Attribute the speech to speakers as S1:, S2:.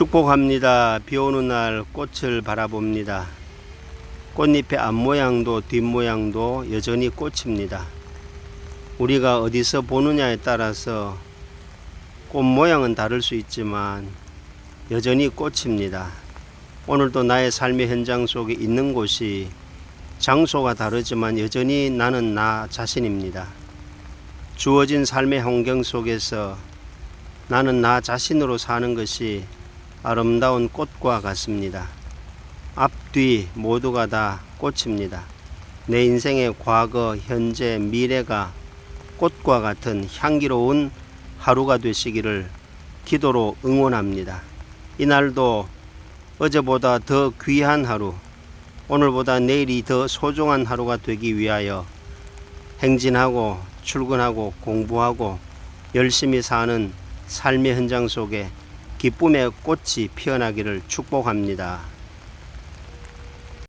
S1: 축복합니다. 비 오는 날 꽃을 바라봅니다. 꽃잎의 앞모양도 뒷모양도 여전히 꽃입니다. 우리가 어디서 보느냐에 따라서 꽃 모양은 다를 수 있지만 여전히 꽃입니다. 오늘도 나의 삶의 현장 속에 있는 곳이 장소가 다르지만 여전히 나는 나 자신입니다. 주어진 삶의 환경 속에서 나는 나 자신으로 사는 것이 아름다운 꽃과 같습니다. 앞뒤 모두가 다 꽃입니다. 내 인생의 과거, 현재, 미래가 꽃과 같은 향기로운 하루가 되시기를 기도로 응원합니다. 이날도 어제보다 더 귀한 하루, 오늘보다 내일이 더 소중한 하루가 되기 위하여 행진하고 출근하고 공부하고 열심히 사는 삶의 현장 속에 기쁨의 꽃이 피어나기를 축복합니다.